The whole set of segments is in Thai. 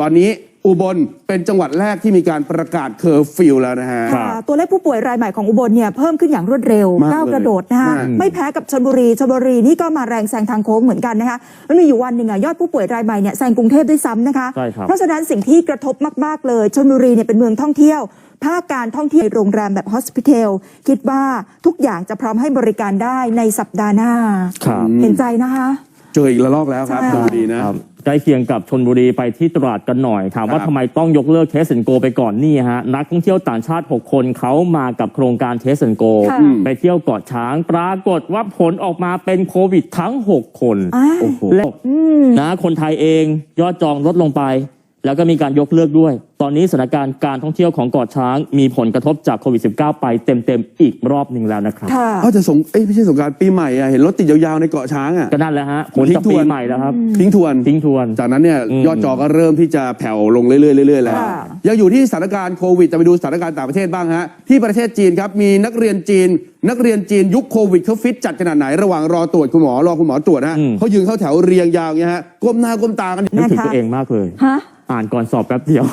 ตอนนี้อุบลเป็นจังหวัดแรกที่มีการประกาศเคอร์ฟิวแล้วนะฮะค่ะตัวเลขผู้ป่วยรายใหม่ของอุบลเนี่ยเพิ่มขึ้นอย่างรวดเร็วมากก้าวเลยกระโดดนะคะมาก ไม่แพ้กับชนบุรีชนบุรีนี่ก็มาแรงแซงทางโค้งเหมือนกันนะคะมันมีอยู่วันหนึ่งอะยอดผู้ป่วยรายใหม่เนี่ยแซงกรุงเทพด้วยซ้ำนะคะ ใช่ครับ เพราะฉะนั้นสิ่งที่กระทบมาก ๆ เลยชนบุรีเนี่ยเป็นเมืองท่องเที่ยว ภาคการท่องเที่ยวโรงแรมแบบฮอสพิทอลคิดว่าทุกอย่างจะพร้อมให้บริการได้ในสัปดาห์หน้า ครับ เห็นใจนะคะ เจออีกระลอกแล้วครับใช่ ดูดีนะครับใก ล้เคียงกับชนบุรีไปที่ตราดกันหน่อยถามว่าครับทำไมต้องยกเลิกเทส n นโกไปก่อนนี่ฮะนักท่องเที่ยวต่างชาติ 6 คนเขามากับโครงการเทส n นโกค่ะไปเที่ยวเกาะช้าง ปรากฏว่าผลออกมาเป็นโควิดทั้ง 6 คนอ้าวโอ้โหนะคนไทยเองยอดจองลดลงไป แล้วก็มีการยกเลิกด้วย ตอนนี้สถานการณ์การท่องเที่ยวของเกาะช้าง มีผลกระทบจากโควิด -19 ไปเต็มๆ อีกรอบหนึ่งแล้วนะครับ ค่ะ เขาจะสงเอ้ยไม่ใช่สงกรารปีใหม่อะเห็นรถติดยาวๆในเกาะช้างอะ ก็นั่นแหละฮะผลจากปีใหม่แล้วครับ ทิ้งทวน ทิ้งทวน จากนั้นเนี่ยอืม ยอดจองก็เริ่มที่จะแผ่วลงเรื่อยๆเรื่อยๆแล้ว ค่ะ ยังอยู่ที่สถานการณ์โควิดจะไปดูสถานการณ์ต่างประเทศบ้างฮะ ที่ประเทศจีนครับ มีนักเรียนจีน นักเรียนจีนยุคโควิดเขาฟิตจัดขนาดไหนระหว่างรอตรวจคุณหมอรอคุณหมอตรวจฮะอืม เขายืนเข้าแถวเรียงยาวอย่างเงี้ยฮะก้มหน้าก้มตากัน นึกถึงนะคะ ตัวเองมากเลย ฮะ อ่านก่อนสอบแป๊บเดียว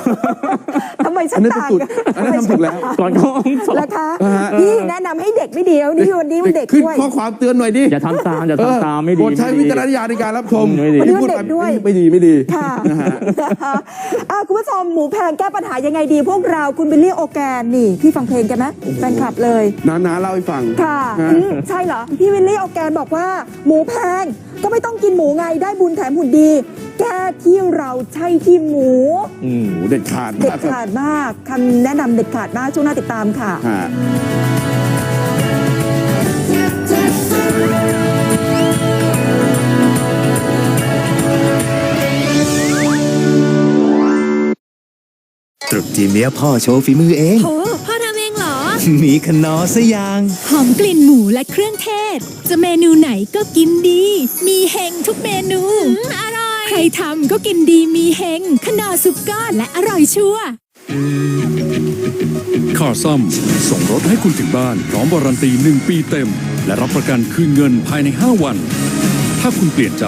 ทำไมฉัอันนนั้นเป็นต่างจุดอันนั้นทำถูกแล้วก่อนเข้าห้องสอบ แล้วคะอ่าฮะ พี่แนะนำให้เด็กไม่ดีแล้วนี่วันนี้มันเด็กขึ้นด้วย ข้อความเตือนหน่อยดิอย่าทำตามอย่าเออทำตามไม่ดีโปรดใช้ไม่วิดี จารณญาณในการรับชมไม่ดี ที่พูดไปเด็กด้วย ไม่ดีไม่ดี ค่ะอะคุณผู้ชมหมูแพงแก้ปัญหายังไงดี พวกเราคุณบิลลี่โอแกนนี่ พี่ฟังเพลงกันไหมแฟนคลับเลย น้าๆเล่าให้ฟังค่ะฮะอืมใช่เหรอ พี่วิลลี่โอแกนบอกว่า หมูแพงก็ไม่ต้องกินหมูไงได้บุญแถมหุ่นดี แก้ที่เราใช่ที่หมู อืมโอ้โหเด็ดขาดเด็มาดกครับขาดมากคำแนะนำเด็ดขาดมากช่วงหน้าติดตามค่ะ ฮะตรุษจีนเนี้ยพ่อโชว์ฝีมือเองโหพ่อทำเองเหรอ มีขนอซะยังหอมกลิ่นหมูและเครื่องเทศ จะเมนูไหนก็กินดี มีเฮงทุกเมนู อร่อย ใครทำก็กินดีมีเฮงขนอสุกก้อนและอร่อยชัวร์คาซัมส่งรถให้คุณถึงบ้าน พร้อมวารันตี 1 ปีเต็ม และรับประกันคืนเงินภายใน 5 วัน ถ้าคุณเปลี่ยนใจ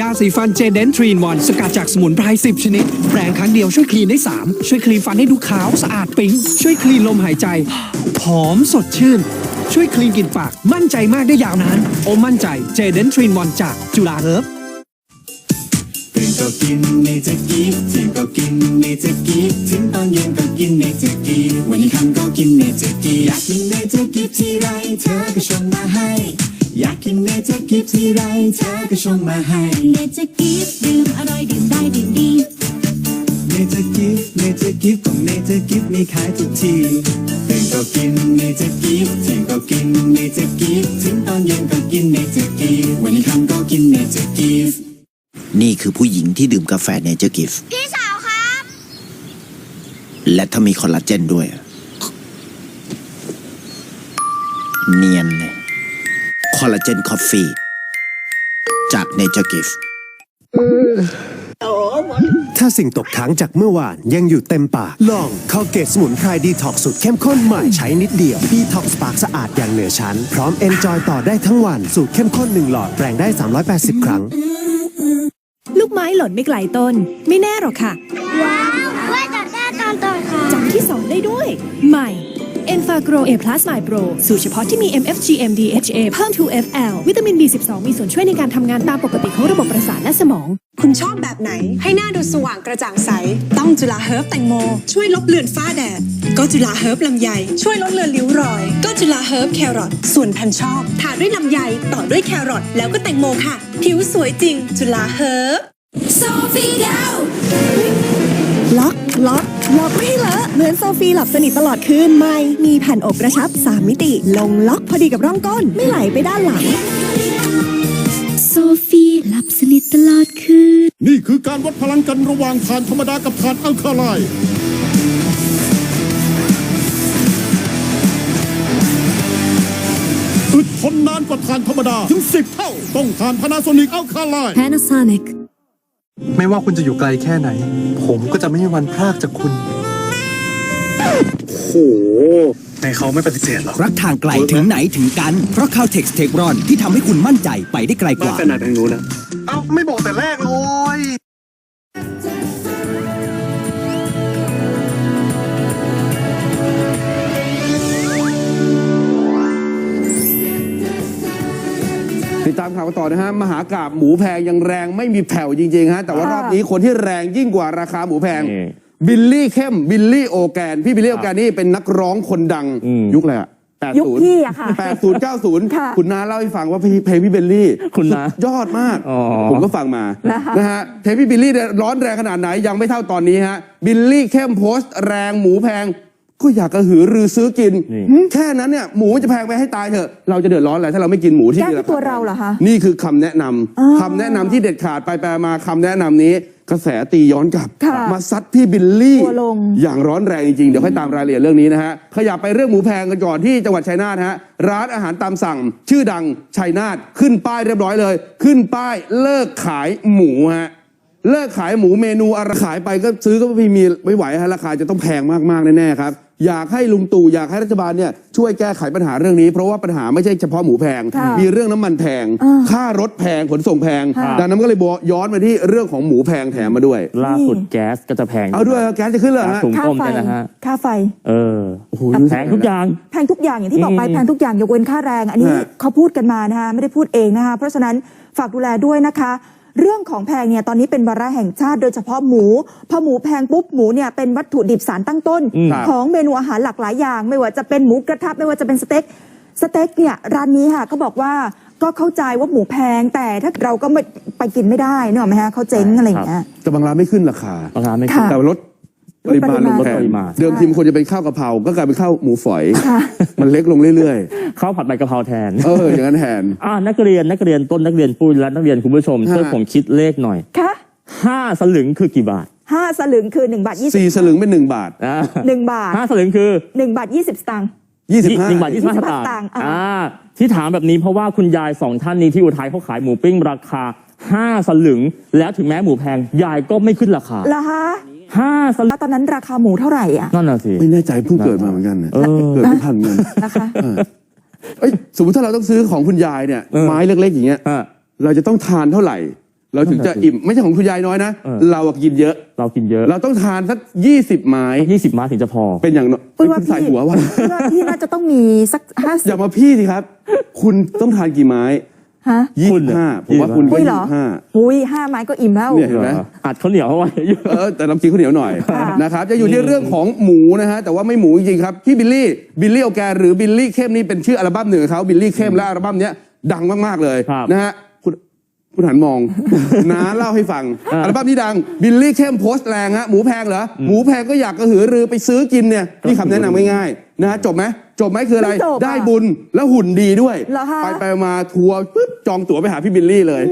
ยาสีฟันเจเดนทรีนวันสกัดจากสมุนไพร10 ชนิด แปรงครั้งเดียวช่วยคลีนได้ 3 ช่วยคลีนฟันให้ดูขาวสะอาดปิ๊ง ช่วยคลีนลมหายใจ หอมสดชื่น ช่วยคลีนกลิ่นปาก มั่นใจมากได้ยาวนาน โอมั่นใจเจเดนทรีนวันจากจุฬาเฮิร์บก็กินเนเจอร์กีฟเที่ยงก็กินเนเจอร์กีฟถึงตอนเย็นก็กินเนเจอร์กีฟวันนี้คำก็กินเนเจอร์กีฟอยากกินเนเจอร์กีฟที่ไรเธอก็ชงมาให้ อยากกินเนเจอร์กีฟที่ไรเธอก็ชงมาให้เนเจอร์กีฟดื่มอร่อยดื่มได้ดื่มดีเนเจอร์กีฟเนเจอร์กีฟของเนเจอร์กีฟมีขายทุกที่ตื่นก็กินเนเจอร์กีฟเที่ยงก็กินเนเจอร์กีฟถึงตอนเย็นก็กินเนเจอร์กีฟวันนี้ค่ำก็กินเนเจอร์กีฟนี่คือผู้หญิงที่ดื่มกาแฟเนเจอร์กิฟพี่สาวครับ และถ้ามีคอลลาเจนด้วย เนียนเลย คอลลาเจนคอฟฟี่จากเนเจอร์กิฟถ้าสิ่งตกค้างจากเมื่อวานยังอยู่เต็มปาก ลองคอเกตสมุนไพรดีท็อกสูตรเข้มข้นใหม่ใช้นิดเดียวดีท็อกสปากสะอาดอย่างเหนือชั้น พร้อมเอนจอยต่อได้ทั้งวัน สูตรเข้มข้น1หลอดแปลงได้ 380 ครั้ง ลูกไม้หล่นไม่ไกลต้น ไม่แน่หรอกค่ะ ว้าวว่าจับได้ตอนต่อค่ะจำที่สอนได้ด้วย ใหม่ e n f a g r o A Plus My Pro สูตรเฉพาะที่มี MFGM DHA เพิ่ม 2FL วิตามิน B12 มีส่วนช่วยในการทำงานตามปกติของระบบประสาทและสมอง คุณชอบแบบไหน ให้หน้าดูสว่างกระจ่างใส ต้องจุฬาเฮิร์บแตงโม ช่วยลบเลือนฝ้าแดด ก็จุฬาเฮิร์บลำไย ช่วยลดเลือนริ้วรอย ก็จุฬาเฮิร์บแครอทส่วนแผ่นชอบทาด้วยลำไยต่อด้วยแครอทแล้วก็แตงโมค่ะ ผิวสวยจริง จุฬาเฮิร์บโซฟีเดล ล็อก ล็อก ล็อกไม่ให้เลอะเหมือนโซฟีหลับสนิทตลอดคืนไม่ มีแผ่นอบกระชับ 3 มิติ ลงล็อกพอดีกับร่องก้น ไม่ไหลไปด้านหลัง โซฟีหลับสนิทตลอดคืน นี่คือการวัดพลังกันระหว่างฐานธรรมดากับฐานอัลคาไลน์อึดทนนานกว่าฐานธรรมดา ถึง 10 เท่า ต้องฐานพานาโซนิกอัลคาไลน์ Panasonic ไม่ว่าคุณจะอยู่ไกลแค่ไหน ผมก็จะไม่มีวันพลากจากคุณโอ้โหในเขาไม่ปฏิเสธหรอกรักทางไกลถึงไหนถึงกัน เพราะ Caltex t e c h r o n ที่ทำให้คุณมั่นใจไปได้ไกลกบ้านว่าขนาดทางนู้นนะ เอ้า ไม่บอกแต่แรกเลย ติดตามข่าวกันต่อนะฮะมหากราบหมูแพงยังแรงไม่มีแผ่วจริงๆฮะแต่ว่ารอบนี้คนที่แรงยิ่งกว่าราคาหมูแพงนี่บิลลี่เข้มบิลลี่โอแกน พี่บิลลี่โอแกนนี่เป็นนักร้องคนดังอืมยุคอะไรอะ80ยุคพี่อะค่ะ80 90ค่ะคุณน้าเล่าให้ฟังว่าเพลงพี่เบลลี่ คุณน้าสุดยอดมากอ๋อผมก็ฟังมา นะคะนะฮะ เพลงพี่บิลลี่เนี่ยร้อนแรงขนาดไหนยังไม่เท่าตอนนี้ฮะ บิลลี่เข้มโพสต์แรงหมูแพง ก็อยากกระหือรือซื้อกินนี่แค่นั้นเนี่ยหมูมันจะแพงไปให้ตายเถอะ เราจะเดือดร้อนอะไรถ้าเราไม่กินหมูที่แก้มีที่ราคาตัวเราเหรอคะนี่คือคำแนะนำอ๋อคำแนะนำที่เด็ดขาดไปไปมาคำแนะนำนี้ กระแสตีย้อนกลับค่ะมาซัดพี่บิลลี่ทัวร์ลงอย่างร้อนแรงจริงๆ เดี๋ยวค่อยตามรายละเอียดเรื่องนี้นะฮะขยับไปเรื่องหมูแพงกันก่อนที่จังหวัดชัยนาทฮะร้านอาหารตามสั่ง ชื่อดังชัยนาทขึ้นป้ายเรียบร้อยเลย ขึ้นป้ายเลิกขายหมูฮะเลิกขายหมูเมนูอะไรขายไปก็ซื้อก็ไม่มีไม่ไหวฮะราคาจะต้องแพงมากๆแน่ๆครับ อยากให้ลุงตู่อยากให้รัฐบาลเนี่ยช่วยแก้ไขปัญหาเรื่องนี้ เพราะว่าปัญหาไม่ใช่เฉพาะหมูแพง ค่ะมีเรื่องน้ำมันแพง อ่าค่ารถแพงขนส่งแพง ค่ะ ดังนั้นก็เลยบอกย้อนมาที่เรื่องของหมูแพงแถมมาด้วย ล่าสุดแก๊สก็จะแพงเอาด้วยแก๊สจะขึ้นเลยเหรอก๊าซฮะ ถุงค่าต้มไฟ เนี่ยนะฮะ ค่าไฟ เออโอ้โห แพงทุกอย่าง แพงทุกอย่างอย่างที่บอกไปอืม แพงทุกอย่างยกเว้นค่าแรง อันนี้ฮะ เขาพูดกันมานะคะไม่ได้พูดเองนะคะเพราะฉะนั้นฝากดูแลด้วยนะคะ เรื่องของแพงเนี่ยตอนนี้เป็นวาระแห่งชาติโดยเฉพาะหมูพอหมูแพงปุ๊บหมูเนี่ยเป็นวัตถุดิบสารตั้งต้นอืมของเมนูอาหารหลากหลายอย่าง ไม่ว่าจะเป็นหมูกระทะไม่ว่าจะเป็นสเต็กสเต็กเนี่ยร้านนี้ค่ะเขาบอกว่าก็เข้าใจว่าหมูแพงแต่ถ้าเราก็ไม่ไปกินไม่ได้เนกอะไหมฮะเขาเจ๊งอะไรอย่างเงี้ยแต่บางร้านไม่ขึ้นราคาราคาไม่ขึ้นค่ะแต่ลด ปริมาณลงลดแพปงริมาณเดิมทีมควรจะเป็นข้าวกะเพราก็กลายเป็นข้าวหมูฝอยค่ะมันเล็กลงเรื่อยข้าวผัดใบกะเพราแทนๆเอออย่างนั้นแทนอ่านักเรียนนักเรียนต้นนักเรียนปุ้ยและนักเรียนคุณผู้ชมฮะช่วยผมคิดเลขหน่อยค่ะห้าสลึงคือกี่บาทห้าสลึงคือหนึ่งบาทยี่สิบสี่สลึงเป็นหนึ่งบาทอ่าหนึ่งบาทห้าสลึงคือหนึ่งบาทยี่สิบสตางค์ยี่สิบห้าหนึ่งบาทยี่สิบห้า25สตางสตางค์ค์อ่าอ่าที่ถามแบบนี้เพราะว่าคุณยายสองท่านนี้ที่อุทัยเขาขายหมูปิ้งราคาห้าสลึง แล้วถึงแม้หมูแพงยายก็ไม่ขึ้นราคาเหรอฮะ ห้าสลึงแล้วตอนนั้นราคาหมูเท่าไหร่อะนั่นน่ะสิ ไม่แน่ใจเพิ่งเกิดมาเหมือนกันนะเออ เกิดไม่ทันเงินนะคะเอ้ยสมมติถ้าเราต้องซื้อของคุณยายเนี่ย เออ ไม้เล็กๆอย่างเงี้ยอะเราจะต้องทานเท่าไหร่ เราถึงจะนั่นน่ะสิอิ่มไม่ใช่ของคุณยายน้อยนะเออ เราอะกินเยอะ เรากินเยอะเราต้องทานสักยี่สิบไม้ ยี่สิบมาถึงจะพอ เป็นอย่างน้อยปุ้ยว่าคุณใส่พี่หัวว่าปุ้ยว่าพี่น่าจะต้องมีสักห้าสิอบย่ามาพี่สิครับ คุณต้องทานกี่ไม้ ฮะ ยี่คุสิณบเหรอ ห้าผมว่าคุณก็ปุ้ยยี่เหรอสิบห้าหุยห้าไม้ก็อิ่มแล้ว เนี่ยเห็นไหม อัดข้าวเหนียวเข้าไว้เออแต่น้ำกินข้าวเหนียวหน่อยค่ะ นะครับจะอยู่ที่เรื่องของหมูนะฮะแต่ว่าไม่หมูจริงๆครับพี่บิลลี่บิลลี่โอแกนหรือบิลลี่เข้มนี่เป็นชื่ออัลบั้มหนึ่งของเขาบิลลี่เข้มและอัลบั้มเนี้ยดังมากๆเลยครับ นะฮะ คุณคุณหันมอง น้าเล่าให้ฟังอ่าอัลบั้มนี้ดังบิลลี่เข้มโพสต์แรงฮะหมูแพงเหรอหมูแพงก็อยากกระหือรือไปซื้อกินเนี่ยนี่คำแนะนำง่ายๆนะฮะจบไหมจบไหมคืออะไร ไม่จบอะได้บุญแล้วหุ่นดีด้วย เหรอคะ ไปไปมาทัวร์ปุ๊บจองตั๋วไปหาพี่บิลลี่เลย